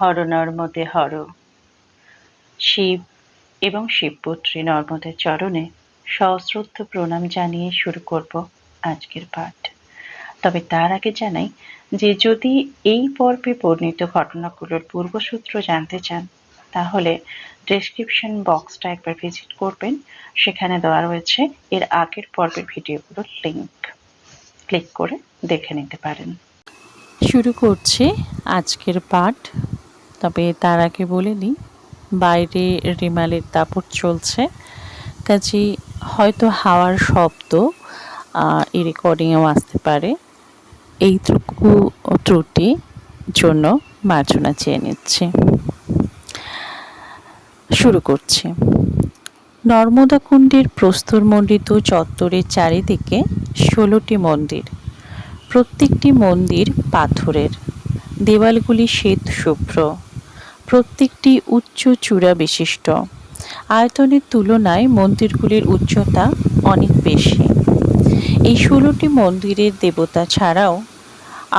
হর নর্মদে হর। শিব এবং শিবপুত্রী নর্মদের চরণে সশ্রদ্ধ প্রণাম জানিয়ে শুরু করব আজকের পাঠ। তবে তার আগে জানাই যে যদি এই পর্বে বর্ণিত ঘটনাগুলোর পূর্বসূত্র জানতে চান, তাহলে ডেসক্রিপশন বক্সটা একবার ভিজিট করবেন। সেখানে দেওয়া রয়েছে এর আগের পর্বের ভিডিওগুলোর লিঙ্ক ক্লিক করে দেখে নিতে পারেন। শুরু করছি আজকের পাঠ তবে তার আগে বলে নিই, বাইরে রিমালের দাপট চলছে। কাজে হয়তো হাওয়ার শব্দ এই রেকর্ডিংয়েও আসতে পারে। এইটুকু ত্রুটি জন্য মার্জনা চেয়ে নিচ্ছি। শুরু করছি। নর্মদা কুণ্ডের প্রস্তরমণ্ডিত চত্বরের চারিদিকে ষোলোটি মন্দির। প্রত্যেকটি মন্দির পাথরের। দেওয়ালগুলি শ্বেত শুভ্র। প্রত্যেকটি উচ্চ চূড়া বিশিষ্ট। আয়তনের তুলনায় মন্দিরগুলির উচ্চতা অনেক বেশি। এই ষোলোটি মন্দিরের দেবতা ছাড়াও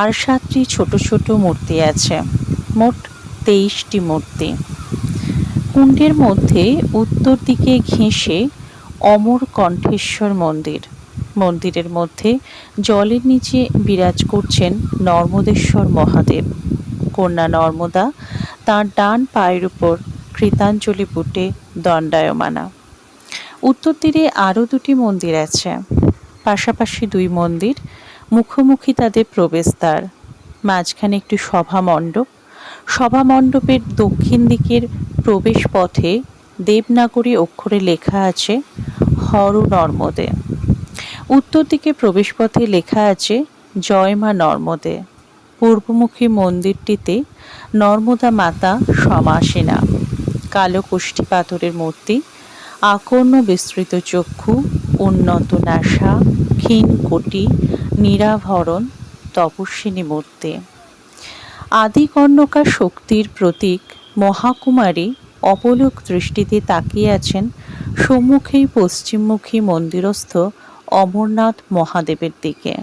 আর সাতটি ছোট ছোট মূর্তি আছে, মোট তেইশটি মূর্তি। কুণ্ডের মধ্যে উত্তর দিকে ঘেঁষে অমর কণ্ঠেশ্বর মন্দির। মন্দিরের মধ্যে জলের নিচে বিরাজ করছেন নর্মদেশ্বর মহাদেব। কন্যা নর্মদা তার ডান পায়ের উপর কৃতাঞ্জলি বুটে দণ্ডায়মানা। উত্তর তীরে আরও দুটি মন্দির আছে। পাশাপাশি দুই মন্দির, মুখোমুখি তাদের প্রবেশদ্বার। মাঝখানে একটি সভা মণ্ডপ সভা মণ্ডপের দক্ষিণ দিকের প্রবেশ পথে দেবনাগরী অক্ষরে লেখা আছে, হর নর্মদে। উত্তর দিকে প্রবেশপথে লেখা আছে, জয় মা নর্মদে। পূর্বমুখী মন্দিরটিতে নর্মদা মাতা সমাসীনা, কালো কুষ্টি পাথরের মূর্তি, আকর্ণ বিস্তৃত চক্ষু, উন্নত নাসা, ক্ষীণ কোটি, নিরাভরণ, তপস্বিনী মূর্তি। আদিকর্ণকা শক্তির প্রতীক মহাকুমারী অপলোক দৃষ্টিতে তাকিয়ে আছেন সম্মুখেই পশ্চিমমুখী মন্দিরস্থ অমরনাথ মহাদেবের দিকে।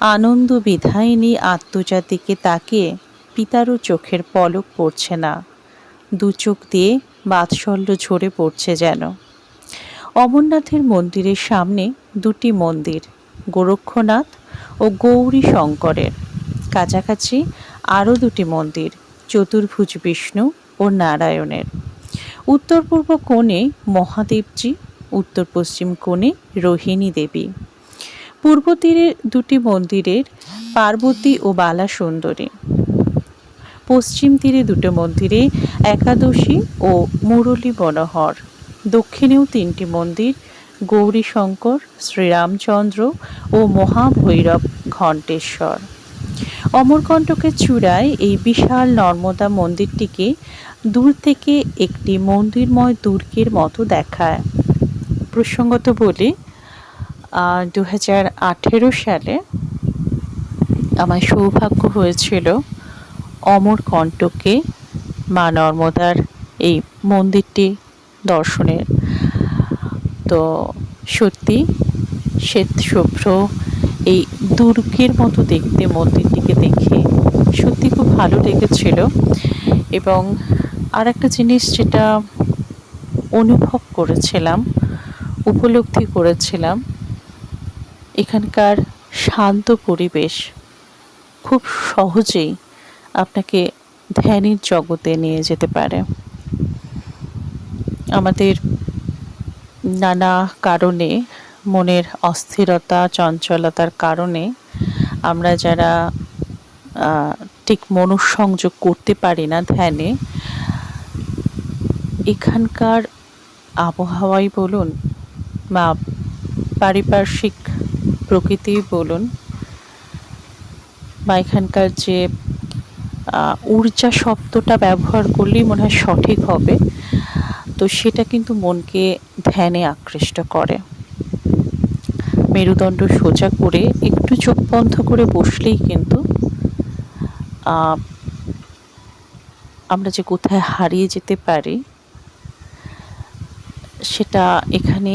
আনন্দ বিধায়িনী আত্মজাতিকে তাকিয়ে পিতারও চোখের পলক পড়ছে না। দু চোখ দিয়ে বাৎসল্য ঝরে পড়ছে যেন। অমরনাথের মন্দিরের সামনে দুটি মন্দির, গোরক্ষনাথ ও গৌরী শঙ্করের কাছাকাছি আরও দুটি মন্দির, চতুর্ভুজ বিষ্ণু ও নারায়ণের। উত্তর পূর্ব কোণে মহাদেবজি উত্তর পশ্চিম কোণে রোহিণী দেবী। পূর্ব তীরের দুটি মন্দিরের পার্বতী ও বালা সুন্দরী। পশ্চিম তীরে দুটো মন্দিরে একাদশী ও মুরলী মনোহর। দক্ষিণেও তিনটি মন্দির, গৌরীশঙ্কর, শ্রীরামচন্দ্র ও মহাভৈরব ঘণ্টেশ্বর। অমরকণ্টকের চূড়ায় এই বিশাল নর্মদা মন্দিরটিকে দূর থেকে একটি মন্দিরময় দুর্গের মতো দেখায়। প্রসঙ্গত বলি দু হাজার আঠেরো সালে আমার সৌভাগ্য হয়েছিল অমরকণ্টকে মা নর্মদার এই মন্দিরটি দর্শনের। তো সত্যি শ্বেত শুভ্র এই দুর্গের মতো দেখতে মন্দিরটিকে দেখে সত্যি খুব ভালো লেগেছিল। এবং আর একটা জিনিস যেটা অনুভব করেছিলাম, উপলব্ধি করেছিলাম এখানকার শান্ত পরিবেশ খুব সহজেই আপনাকে ধ্যানের জগতে নিয়ে যেতে পারে। আমাদের নানা কারণে, মনের অস্থিরতা, চঞ্চলতার কারণে আমরা যারা ঠিক মনঃসংযোগ করতে পারি না ধ্যানে, এখানকার আবহাওয়াই বলুন বা পারিপার্শ্বিক প্রকৃতি বলুন, বা এখানকার যে ঊর্জা শব্দটা ব্যবহার করলেই মনে হয় সঠিক হবে। তো সেটা কিন্তু মনকে ধ্যানে আকৃষ্ট করে। মেরুদণ্ড সোজা করে একটু চোখ বন্ধ করে বসলেই কিন্তু আমরা যে কোথায় হারিয়ে যেতে পারি, সেটা এখানে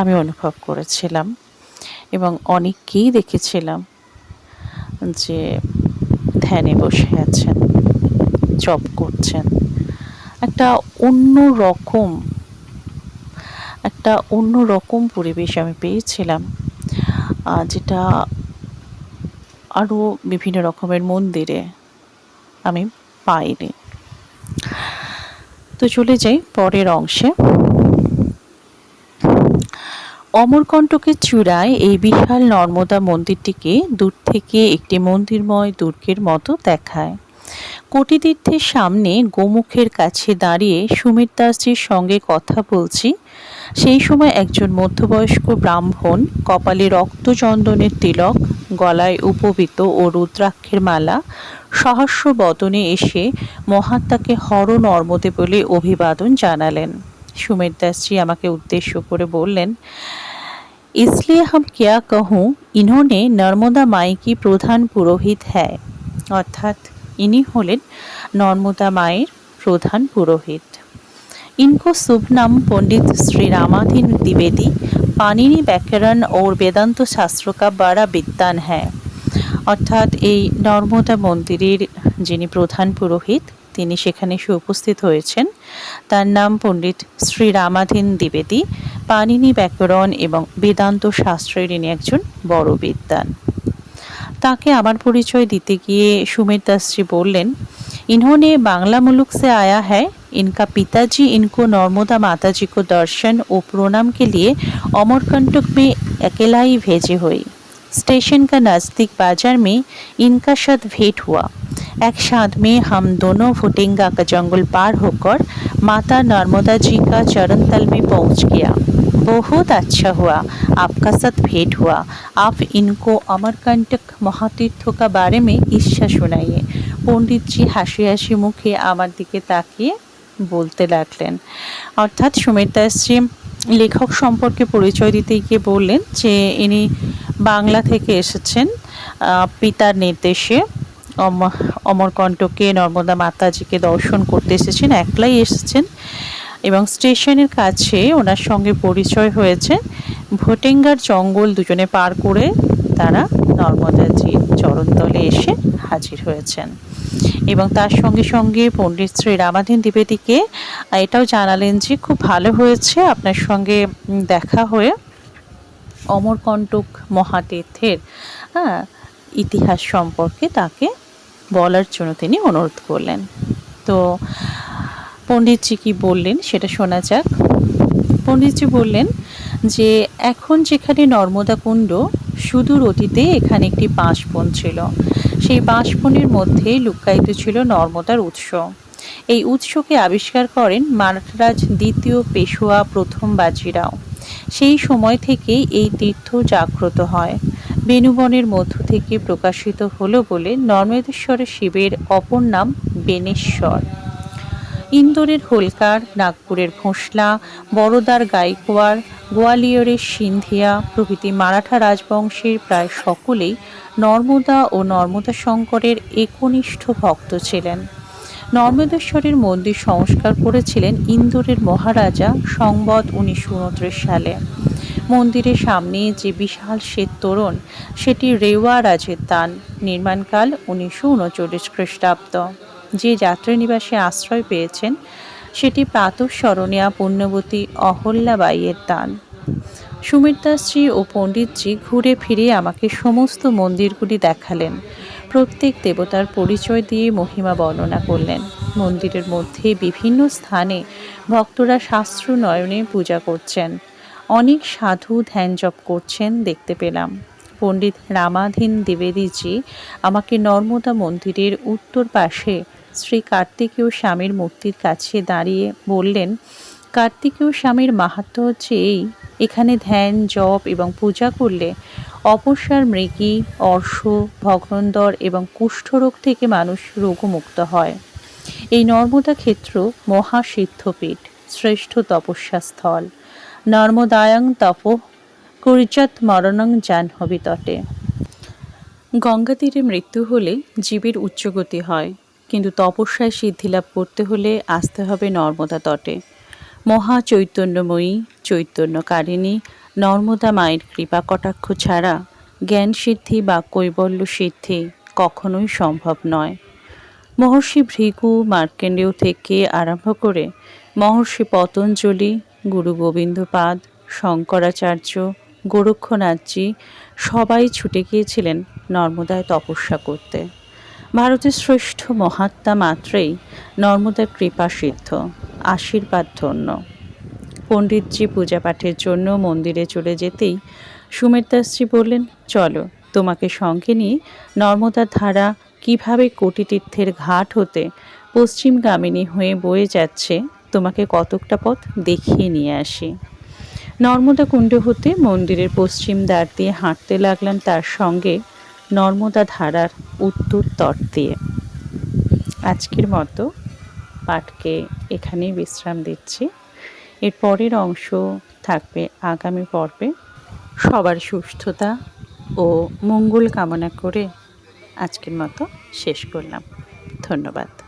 আমি অনুভব করেছিলাম। এবং অনেককেই দেখেছিলাম যে ধ্যানে বসে আছেন, জপ করছেন। একটা অন্য রকম, একটা অন্য রকম পরিবেশ আমি পেয়েছিলাম যেটা আরও বিভিন্ন রকমের মন্দিরে আমি পাইনি। তো চলে যাই পরের অংশে। অমরকণ্টকের চূড়ায় এই বিশাল নর্মদা মন্দিরটিকে দূর থেকে একটি মন্দিরময় দুর্গের মতো দেখায়। কোটিতীর্থের সামনে গোমুখের কাছে দাঁড়িয়ে সুমিত দাসজির সঙ্গে কথা বলছি। সেই সময় একজন মধ্যবয়স্ক ব্রাহ্মণ কপালে রক্তচন্দনের তিলক, গলায় উপবিত ও রুদ্রাক্ষের মালা, সহস্র বদনে এসে মহাত্মাকে হর নর্মদে বলে অভিবাদন জানালেন। সুমিত দাসজি আমাকে উদ্দেশ্য করে বললেন इसलिए हम क्या कहूँ इन्होंने नर्मदा माई की প্রধান পুরোহিত হ্যায় অর্থাৎ ইনি হলেন নর্মদা মায়ের প্রধান পুরোহিত इनको शुभ नाम पंडित श्री रामाधीन द्विवेदी पाणिनि व्याकरण और वेदांत शास्त्र का बड़ा विद्वान है অর্থাৎ এই নর্মদা মন্দিরের যিনি প্রধান পুরোহিত তিনি সেখানে এসে উপস্থিত হয়েছেন তার নাম পণ্ডিত শ্রী রামাধীন দ্বিবেদী পাণিনি ব্যাকরণ এবং বেদান্ত শাস্ত্রের ইনি একজন বড় বিদ্বান তাকে আমার পরিচয় দিতে গিয়ে সুমিত দাসজি বললেন इन्होंने बांग्ला मुल्क से आया है इनका पिताजी इनको नर्मदा माता जी को दर्शन और प्रणाम के लिए अमरकंटक में अकेला ही भेजे हुए स्टेशन का नज़दीक बाजार में इनका साथ भेंट हुआ एक साथ में हम दोनों फुटिंगा का जंगल पार होकर माता नर्मदा जी का चरण तल में पहुंच गया बहुत अच्छा हुआ आपका साथ भेंट हुआ आप इनको अमरकंटक महातीर्थ का बारे में इच्छा सुनाइए পণ্ডিতজি হাসি হাসি মুখে আমার দিকে তাকিয়ে বলতে লাগলেন অর্থাৎ সুমিত দাসজি লেখক সম্পর্কে পরিচয় দিতে গিয়ে বললেন যে ইনি বাংলা থেকে এসেছেন আহ, পিতার নির্দেশে অম- অমরকণ্টকে নর্মদা মাতাজিকে দর্শন করতে এসেছেন, একলাই এসেছেন এবং স্টেশনের কাছে ওনার সঙ্গে পরিচয় হয়েছে। ভোটেঙ্গার জঙ্গল দুজনে পার করে তারা নর্মদাজির চরণতলে এসে হাজির হয়েছেন। এবং তার সঙ্গে সঙ্গে পণ্ডিত শ্রী রামাধীন দ্বিবেদীকে এটাও জানালেন যে খুব ভালো হয়েছে আপনার সঙ্গে দেখা হয়ে অমরকণ্টক মহাতীর্থের হ্যাঁ ইতিহাস সম্পর্কে তাকে বলার জন্য তিনি অনুরোধ করলেন। তো পণ্ডিতজি কি বললেন সেটা শোনা যাক। পণ্ডিতজি বললেন যে, এখন যেখানে নর্মদা কুণ্ড, সুদূর অতীতে এখানে একটি বাঁশবন ছিল। সেই বাঁশবনের মধ্যে লুকায়িত ছিল নর্মদার উৎস। এই উৎসকে আবিষ্কার করেন মারাঠারাজ দ্বিতীয় পেশোয়া প্রথম বাজিরাও। সেই সময় থেকেই এই তীর্থ জাগ্রত হয়। বেনুবনের মধ্য থেকে প্রকাশিত হলো বলে নর্মেদেশ্বরের শিবের অপর নাম বেনেশ্বর ইন্দোরের হোলকার, নাগপুরের ভোঁসলা বরোদার গাইকোয়ার, গোয়ালিয়রের সিন্ধিয়া প্রভৃতি মারাঠা রাজবংশের প্রায় সকলেই নর্মদা ও নর্মদা শঙ্করের একনিষ্ঠ ভক্ত ছিলেন। নর্মদেশ্বরের মন্দির সংস্কার করেছিলেন ইন্দোরের মহারাজা সংবৎ উনিশশো সালে। মন্দিরের সামনে যে বিশাল শ্বেত তোরণ, সেটি রেওয়া রাজের দান, নির্মাণকাল উনিশশো উনচল্লিশ খ্রিস্টাব্দ। যে যাত্রী নিবাসে আশ্রয় পেয়েছেন, সেটি প্রাতঃস্মরণীয়া পুণ্যবতী অহল্যাবাইয়ের দান। সুমিত দাসজি ও পণ্ডিতজি ঘুরে ফিরে আমাকে সমস্ত মন্দিরগুলি দেখালেন। প্রত্যেক দেবতার পরিচয় দিয়ে মহিমা বর্ণনা করলেন। মন্দিরের মধ্যে বিভিন্ন স্থানে ভক্তরা শাস্ত্র নয়নে পূজা করছেন। অনেক সাধু ধ্যান জপ করছেন দেখতে পেলাম। পণ্ডিত রামাধীন দ্বিবেদীজি আমাকে নর্মদা মন্দিরের উত্তর পাশে শ্রী কার্তিকেয় স্বামীর মূর্তির কাছে দাঁড়িয়ে বললেন, কার্তিকেয় স্বামীর মাহাত্ম হচ্ছে এই, এখানে ধ্যান, জপ এবং পূজা করলে অপসার মৃগী, অর্শ, ভগ্নন্দর এবং কুষ্ঠরোগ থেকে মানুষ রোগমুক্ত হয়। এই নর্মদা ক্ষেত্র মহাসিদ্ধপীঠ, শ্রেষ্ঠ তপস্যা স্থল নর্মদায়ং তপ কুর্জাত মরণং জাহ্নবী তটে। গঙ্গা তীরে মৃত্যু হলে জীবের উচ্চগতি হয়, কিন্তু তপস্যায় সিদ্ধিলাভ করতে হলে আসতে হবে নর্মদা তটে। মহা চৈতন্যময়ী চৈতন্যকারিণী নর্মদা মায়ের কৃপা কটাক্ষ ছাড়া জ্ঞান সিদ্ধি বা কৈবল্য সিদ্ধি কখনোই সম্ভব নয়। মহর্ষি ভৃগু মার্কেন্ডেয় থেকে আরম্ভ করে মহর্ষি পতঞ্জলি, গুরু গোবিন্দপাদ শঙ্করাচার্য, গোরক্ষনাথজি সবাই ছুটে গিয়েছিলেন নর্মদায় তপস্যা করতে। ভারতের শ্রেষ্ঠ মহাত্মা মাত্রেই নর্মদার কৃপা সিদ্ধ, আশীর্বাদ ধন্য। পণ্ডিতজি পূজা পাঠের জন্য মন্দিরে চলে যেতেই সুমের বললেন, চলো, তোমাকে সঙ্গে নিয়ে নর্মদার ধারা কীভাবে কোটিতীর্থের ঘাট হতে পশ্চিমগামিনী হয়ে বয়ে যাচ্ছে, তোমাকে কতকটা পথ দেখিয়ে নিয়ে আসি। নর্মদা কুণ্ড হতে মন্দিরের পশ্চিম দ্বার দিয়ে হাঁটতে লাগলাম তার সঙ্গে নর্মদা ধারার উত্তর তট দিয়ে। আজকের মতো পাঠকে এখানেই বিশ্রাম দিচ্ছি। এর পরের অংশ থাকবে আগামী পর্বে। সবার সুস্থতা ও মঙ্গল কামনা করে আজকের মতো শেষ করলাম। ধন্যবাদ।